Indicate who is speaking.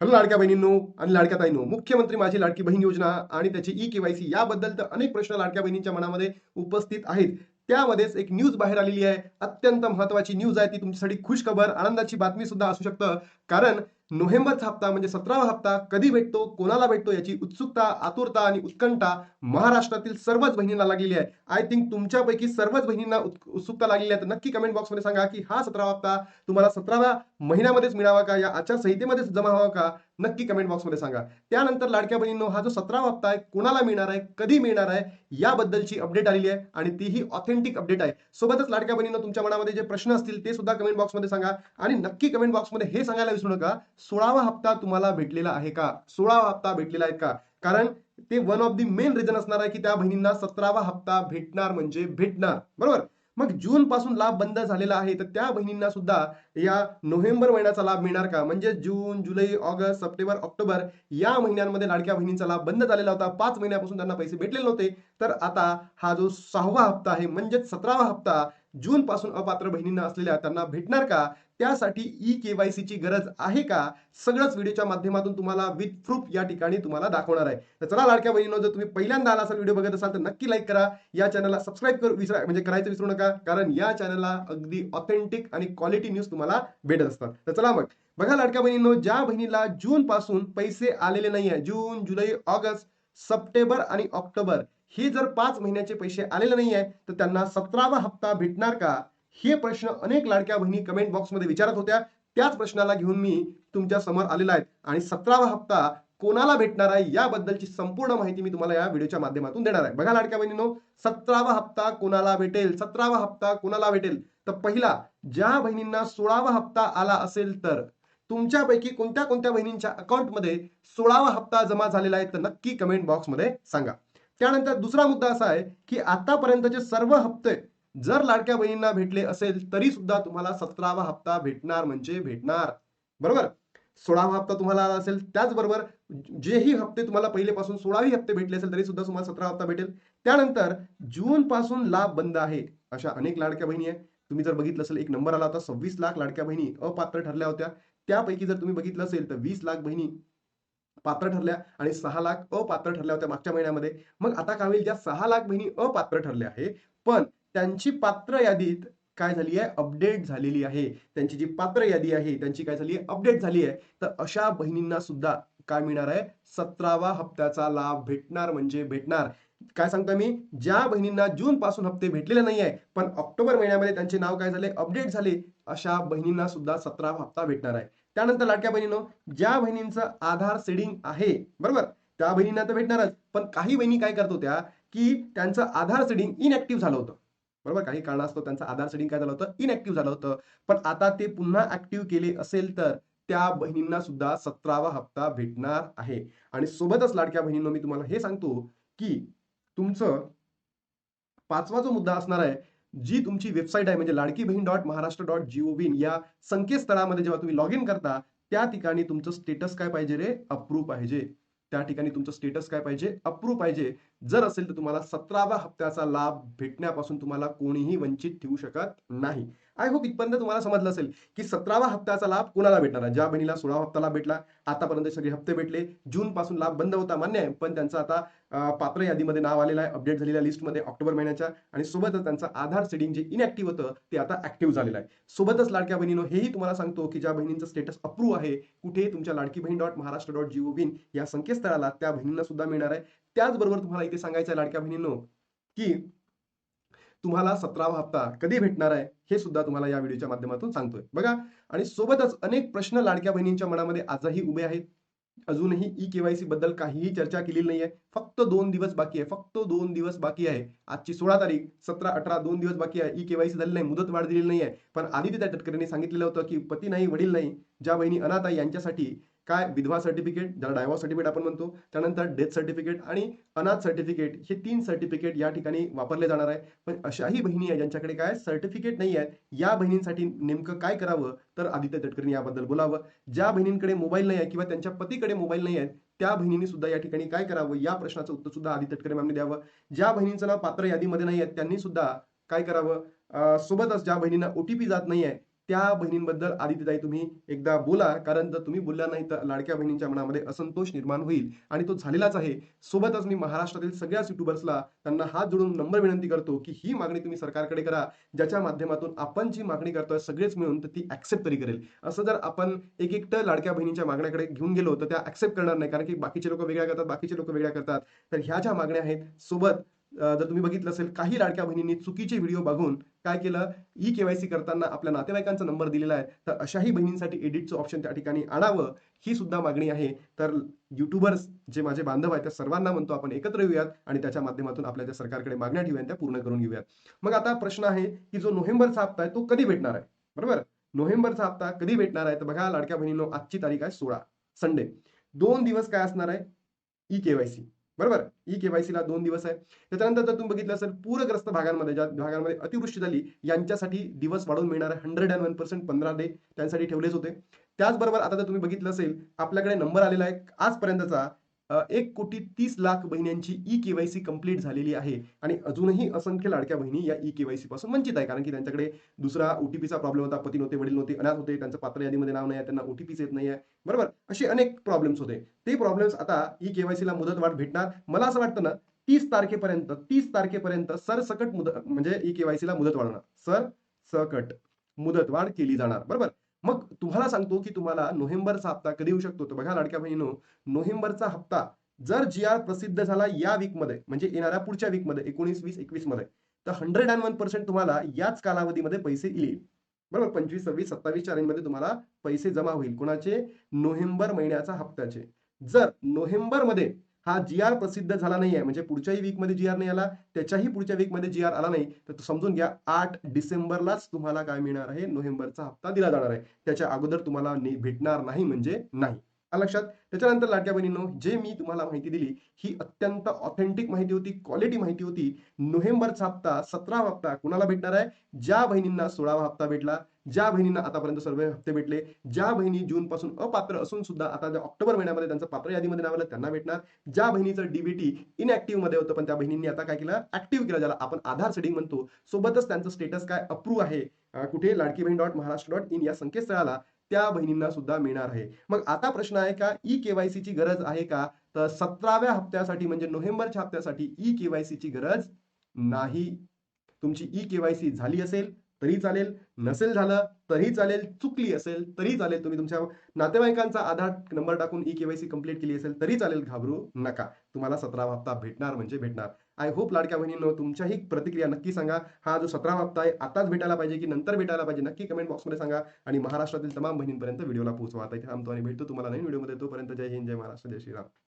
Speaker 1: Hello लाडक्या बहिणींनो आणि लाडक्या ताईनो मुख्यमंत्री माझी लाडकी बहीण योजना आणि त्याची ई केवायसी याबद्दल तर अनेक प्रश्न लाडक्या बहिणींच्या मनामध्ये उपस्थित आहेत. त्यामध्येच एक न्यूज बाहेर आलेली आहे. अत्यंत महत्वाची न्यूज आहे. ती तुमच्यासाठी खुश खबर आनंदाची बातमी सुद्धा असू शकतं. कारण नोव्हेंबरचा हप्ता म्हणजे सतरावा हप्ता कधी भेटतो कोणाला भेटतो याची उत्सुकता आतुरता आणि उत्कंठा महाराष्ट्रातील सर्वच बहिणींना लागलेली आहे. आय थिंक तुमच्यापैकी सर्वच बहिणींना उत्सुकता लागलेली आहे. तर नक्की कमेंट बॉक्समध्ये सांगा की हा सतरावा हप्ता तुम्हाला सतराव्या महिन्यामध्येच मिळावा का? या आचारसंहितेमध्येच जमा व्हावा का? नक्की कमेंट बॉक्समध्ये सांगा. त्यानंतर लाडक्या बहिणींनो हा जो सतरावा हप्ता आहे कोणाला मिळणार आहे कधी मिळणार आहे याबद्दलची अपडेट आलेली आहे आणि तीही ऑथेंटिक अपडेट आहे. सोबतच लाडक्या बहिणींनो तुमच्या मनामध्ये जे प्रश्न असतील ते सुद्धा कमेंट बॉक्समध्ये सांगा आणि नक्की कमेंट बॉक्समध्ये हे सांगायला विसरू नका. सोळावा हप्ता तुम्हाला भेटलेला आहे का? सोळावा हप्ता भेटलेला आहे का? कारण ते one of the main reason असणार आहे की त्या बहिणींना सतरावा हप्ता भेटणार म्हणजे भेटणार. बरोबर? मग जून पासून लाभ बंद झालेला आहे तर त्या बहिणींना सुद्धा या नोव्हेंबर महिन्याचा लाभ मिळणार का? म्हणजे जून जुलै ऑगस्ट सप्टेंबर ऑक्टोबर या महिन्यांमध्ये लाडक्या बहिणींचा लाभ बंद झालेला होता. पाच महिन्यापासून त्यांना पैसे भेटलेले नव्हते. तर आता हा जो सहावा हप्ता आहे म्हणजेच सतरावा हप्ता जून पासून अपात्र बहिणींना असलेल्या त्यांना भेटणार का? त्यासाठी ई केवायसीची गरज आहे का? सगळंच व्हिडिओच्या माध्यमातून तुम्हाला विथ प्रूफ या ठिकाणी तुम्हाला दाखवणार आहे. तर चला लाडक्या बहिणींनो जर तुम्ही पहिल्यांदा आला असाल व्हिडिओ बघत असाल तर नक्की लाईक करा. या चॅनलला सबस्क्राईब करू विसरा म्हणजे करायचं विसरू नका कारण या चॅनलला अगदी ऑथेंटिक आणि क्वालिटी न्यूज तुम्हाला भेटत असतात. तर चला मग. बघा लाडक्या बहिणींनो ज्या बहिणीला जून पासून पैसे आलेले नाही आहे जून जुलै ऑगस्ट सप्टेंबर आणि ऑक्टोबर हे जर पाच महिन्याचे पैसे आलेले नाही आहे तर त्यांना सतरावा हप्ता भेटणार का? हे प्रश्न अनेक लाडक्या बहिणी कमेंट बॉक्समध्ये विचारत होत्या. त्याच प्रश्नाला घेऊन मी तुमच्यासमोर आलेला आहे. आणि सतरावा हप्ता कोणाला भेटणार आहे याबद्दलची संपूर्ण माहिती मी तुम्हाला या व्हिडिओच्या माध्यमातून देणार आहे. बघा लाडक्या बहिणीनो सतरावा हप्ता कोणाला भेटेल? सतरावा हप्ता कोणाला भेटेल? तर पहिला ज्या बहिणींना सोळावा हप्ता आला असेल तर तुमच्यापैकी कोणत्या कोणत्या बहिणींच्या अकाउंटमध्ये सोळावा हप्ता जमा झालेला आहे? तर नक्की कमेंट बॉक्समध्ये सांगा. त्यानंतर दुसरा मुद्दा असा आहे की आतापर्यंतचे सर्व हप्ते जर लाडक्या बहिणींना भेटले असेल तरी सुद्धा तुम्हाला सतरावा हप्ता भेटणार म्हणजे भेटणार. बरोबर? सोळावा हप्ता तुम्हाला आला असेल त्याचबरोबर जेही हप्ते तुम्हाला पहिलेपासून सोळावी हप्ते भेटले असेल तरी सुद्धा तुम्हाला सतरा हप्ता भेटेल. त्यानंतर जून पासून लाभ बंद आहे अशा अनेक लाडक्या बहिणी आहे तुम्ही जर बघितलं असेल एक नंबर आला होता सव्वीस लाख लाडक्या बहिणी अपात्र ठरल्या होत्या. त्यापैकी जर तुम्ही बघितलं असेल तर वीस लाख बहिणी पात्र ठरल्या आणि सहा लाख अपात्र ठरल्या होत्या मागच्या महिन्यामध्ये. मग आता काय होईल ज्या सहा लाख बहिणी अपात्र ठरल्या आहे पण त्यांची पात्र यादीत काय झाली आहे? अपडेट झालेली आहे. त्यांची जी पात्र यादी आहे त्यांची काय झाली आहे? अपडेट झाली आहे. तर अशा बहिणींना सुद्धा काय मिळणार आहे? सतरावा हप्त्याचा लाभ भेटणार म्हणजे भेटणार. काय सांगतो मी? ज्या बहिणींना जून पासून हप्ते भेटलेले नाही आहे पण ऑक्टोबर महिन्यामध्ये त्यांचे नाव काय झाले? अपडेट झाले. अशा बहिणींना सुद्धा सतरावा हप्ता भेटणार आहे. त्यानंतर लाडक्या बहिणीनो ज्या बहिणींचं आधार सेडिंग आहे बरोबर? त्या बहिणींना तर भेटणारच. पण काही बहिणी काय करत होत्या की त्यांचं आधार सेडिंग इनऍक्टिव्ह झालं होतं. बरोबर? काही कारणास्तव त्यांचं आधार सेडिंग काय झालं होतं? इनऍक्टिव्ह झालं होतं. पण आता ते पुन्हा ऍक्टिव्ह केले असेल तर त्या बहिणींना सुद्धा सतरावा हप्ता भेटणार आहे. आणि सोबतच लाडक्या बहिणींना मी तुम्हाला हे सांगतो की तुमचं पाचवा जो मुद्दा असणार आहे जी तुमची वेबसाईट आहे म्हणजे Ladki Bahin dot Maharashtra dot G O V या संकेतस्थळामध्ये जेव्हा तुम्ही लॉग इन करता त्या ठिकाणी तुमचं स्टेटस काय पाहिजे रे? अप्रूव्ह पाहिजे. त्या ठिकाणी तुमचं स्टेटस काय पाहिजे? अप्रूव्ह पाहिजे. जर असेल तर तुम्हाला सतराव्या हप्त्याचा लाभ भेटण्यापासून तुम्हाला कोणीही वंचित ठेवू शकत नाही. आय होप इथपर्यंत तुम्हाला समजलं असेल की सतरावा हप्त्याचा लाभ कोणाला भेटणार आहे? ज्या बहिणीला सोळावा हप्त्याला भेटला आतापर्यंत सगळे हप्ते भेटले. जून पासून लाभ बंद होता मान्य आहे पण त्यांचं आता पात्र यादीमध्ये नाव आलेलं आहे. अपडेट झालेल्या लिस्टमध्ये ऑक्टोबर महिन्याच्या आणि सोबतच त्यांचं आधार सेडिंग जे इनॅक्टिव्ह होतं ते आता ऍक्टिव्ह झालेलं आहे. सोबतच लाडक्या बहिणीनो हेही तुम्हाला सांगतो की ज्या बहिणींचं स्टेटस अप्रूव्ह आहे कुठे तुमच्या Ladki Bahin dot Maharashtra dot gov in या संकेतस्थळाला त्या बहिणींना सुद्धा मिळणार आहे. त्याचबरोबर तुम्हाला इथे सांगायचं आहे लाडक्या बहिणींनो की तुम्हाला सतरावा हप्ता कधी भेटणार आहे हे सुद्धा तुम्हाला या व्हिडिओच्या माध्यमातून सांगतोय. बघा आणि सोबतच अनेक प्रश्न लाडक्या बहिणींच्या मनामध्ये आजही उभे आहेत. अजूनही ई केवायसी बद्दल काहीही चर्चा केलेली नाहीये. फक्त दोन दिवस बाकी आहे फक्त दोन दिवस बाकी आहे. आजची सोळा तारीख सतरा अठरा दोन दिवस बाकी आहे. ई केवायसी झाली नाही मुदत वाढ दिलेली नाहीये. पण आदित्य तटकरेंनी सांगितलेलं होतं की पती नाही वडील नाही ज्या बहिणी अनाथ आहे यांच्यासाठी काय? विधवा सर्टिफिकेट ज्याला डायव्हर्स सर्टिफिकेट आपण म्हणतो त्यानंतर डेथ सर्टिफिकेट आणि अनाथ सर्टिफिकेट हे तीन सर्टिफिकेट या ठिकाणी वापरले जाणार आहे. पण अशाही बहिणी आहे ज्यांच्याकडे काय सर्टिफिकेट नाही आहे या बहिणींसाठी नेमकं काय करावं? तर आदित्य तटकरेंनी याबद्दल बोलावं. ज्या बहिणींकडे मोबाईल नाही आहे किंवा त्यांच्या पतीकडे मोबाईल नाही आहे त्या बहिणींनी सुद्धा या ठिकाणी काय करावं? या प्रश्नाचं उत्तर सुद्धा आदित्य तटकरे मॅमने द्यावं. ज्या बहिणींचं नाव पात्र यादीमध्ये नाही आहे त्यांनी सुद्धा काय करावं? सोबतच ज्या बहिणींना ओटीपी जात नाही आहे त्या बहिणींबद्दल आदित्यताई तुम्ही एकदा बोला कारण जर तुम्ही बोलल्या नाही तर लाडक्या बहिणींच्या मनामध्ये असंतोष निर्माण होईल आणि तो झालेलाच आहे. सोबतच मी महाराष्ट्रातील सगळ्याच युट्यूबर्सला त्यांना हात जोडून नंबर विनंती करतो की ही मागणी तुम्ही सरकारकडे करा ज्याच्या माध्यमातून आपण जी मागणी करतोय सगळेच मिळून तर ती ऍक्सेप्ट तरी करेल. असं जर आपण एक एकटं लाडक्या बहिणीच्या मागण्याकडे घेऊन गेलो तर त्या ऍक्सेप्ट करणार नाही कारण की बाकीचे लोक वेगळ्या करतात बाकीचे लोक वेगळ्या करतात. तर ह्या ज्या मागण्या आहेत सोबत जर तुम्ही बघितलं असेल काही लाडक्या बहिणींनी चुकीचे व्हिडिओ बघून काय केलं? ई केवायसी करताना आपल्या नातेवाईकांचा नंबर दिलेला आहे. तर अशाही बहिणींसाठी एडिटचं ऑप्शन त्या ठिकाणी आणावं ही सुद्धा मागणी आहे. तर युट्यूबर्स जे माझे बांधव आहेत त्या सर्वांना म्हणतो आपण एकत्र येऊयात आणि त्याच्या माध्यमातून आपल्या त्या सरकारकडे मागण्या ठेवूया त्या पूर्ण करून घेऊयात. मग आता प्रश्न आहे की जो नोव्हेंबरचा हप्ता आहे तो कधी भेटणार आहे? बरोबर? नोव्हेंबरचा हप्ता कधी भेटणार आहे? तर बघा लाडक्या बहिणींनो आजची तारीख आहे सोळा संडे. दोन दिवस काय असणार आहे? ई केवायसी बरोबर? ई केवायसी ला दोन दिवस आहे. त्याच्यानंतर जर तुम्ही बघितलं असेल पूरग्रस्त भागांमध्ये ज्या भागांमध्ये अतिवृष्टी झाली यांच्यासाठी दिवस वाढवून मिळणार आहे हंड्रेड अँड वन पर्सेंट पंधरा डे त्यांसाठी ठेवलेच होते. त्याचबरोबर आता जर तुम्ही बघितलं असेल आपल्याकडे नंबर आलेला आहे. आजपर्यंतचा एक कोटी तीस लाख बहिण्यांची ई केवायसी कंप्लीट झालेली आहे. आणि अजूनही असंख्य लाडक्या बहिणी या ई केवायसी पासून वंचित आहे. कारण की त्यांच्याकडे दुसरा ओटीपीचा प्रॉब्लेम होता पती नव्हते वडील नव्हते अनाथ होते त्यांचं पात्र यादीमध्ये नाव नाही त्यांना ओटीपीच येत नाही आहे बरोबर? असे अनेक प्रॉब्लेम्स होते. ते प्रॉब्लेम्स आता ई केवायसीला मुदतवाढ भेटणार. मला असं वाटतं ना तीस तारखेपर्यंत तीस तारखेपर्यंत सरसकट मुदत म्हणजे ई केवायसीला मुदत वाढणार सर सकट मुदतवाढ केली जाणार. बरोबर? मग तुम्हाला सांगतो की तुम्हाला नोव्हेंबरचा हप्ता कधी येऊ शकतो? तर बघा लाडक्या बहिणीनो नोव्हेंबरचा हप्ता जर जी आर प्रसिद्ध झाला या वीकमध्ये म्हणजे येणाऱ्या पुढच्या वीकमध्ये एकोणीस वीस एकवीसमध्ये तर हंड्रेड अँड वन पर्सेंट तुम्हाला याच कालावधीमध्ये पैसे येईल. बरोबर? पंचवीस सव्वीस सत्तावीसच्या रेंजमध्ये तुम्हाला पैसे जमा होईल. कोणाचे? नोव्हेंबर महिन्याचा हप्त्याचे. जर नोव्हेंबरमध्ये हा जी आर प्रसिद्ध झाला नाही आहे म्हणजे पुढच्याही वीकमध्ये जी आर नाही आला त्याच्याही पुढच्या वीकमध्ये जी आर आला नाही. तर समजून घ्या आठ डिसेंबरलाच तुम्हाला काय मिळणार आहे? नोव्हेंबरचा हप्ता दिला जाणार आहे. त्याच्या अगोदर तुम्हाला भेटणार नाही म्हणजे नाही. लक्षात. त्याच्यानंतर लाडक्या बहिणींनो जे मी तुम्हाला माहिती दिली ही अत्यंत ऑथेंटिक माहिती होती क्वालिटी माहिती होती. नोव्हेंबरचा हप्ता सतरावा हप्ता कुणाला भेटणार आहे? ज्या बहिणींना सोळावा हप्ता भेटला ज्या बहिणींना आतापर्यंत सर्व हप्ते भेटले ज्या बहिणी जून पासून अपात्र असून सुद्धा आता ज्या ऑक्टोबर महिन्यामध्ये त्यांचं पात्र यादीमध्ये नाव आलं त्यांना भेटणार. ज्या बहिणीचं डीबीटी इनऍक्टिव्हमध्ये होतं पण त्या बहिणींनी आता काय केलं? ऍक्टिव्ह केलं ज्याला आपण आधार सेटिंग म्हणतो. सोबतच त्यांचं स्टेटस काय? अप्रूव्ह आहे. कुठे? Ladki Bahin dot Maharashtra dot in या संकेतस्थळाला. त्या बहिणींना सुद्धा मिळणार आहे. मग आता प्रश्न आहे का ई केवायसी ची गरज आहे का? तर सतराव्या हप्त्यासाठी म्हणजे नोव्हेंबरच्या हप्त्यासाठी ई केवायसी ची गरज नाही. तुमची ई केवायसी झाली असेल तरी चालेल. नसेल झालं तरी चालेल. चुकली असेल तरी चालेल. तुम्ही तुमच्या नातेवाईकांचा आधार नंबर टाकून ई केवायसी कंप्लीट केली असेल तरी चालेल. घाबरू नका. तुम्हाला सतरावा हप्ता भेटणार म्हणजे भेटणार. आय होप लाडक्या बहिणींनो तुमच्याही प्रतिक्रिया नक्की सांगा. हा जो सतरावा हप्ता आहे आताच भेटायला पाहिजे की नंतर भेटायला पाहिजे नक्की कमेंट बॉक्समध्ये सांगा. आणि महाराष्ट्रातील तमाम बहिणींपर्यंत व्हिडिओला पोहोचवा. आता इथे थांबतो आणि भेटतो तुम्हाला नवीन व्हिडिओमध्ये. तोपर्यंत जय हिंद जय महाराष्ट्र जय श्रीराम.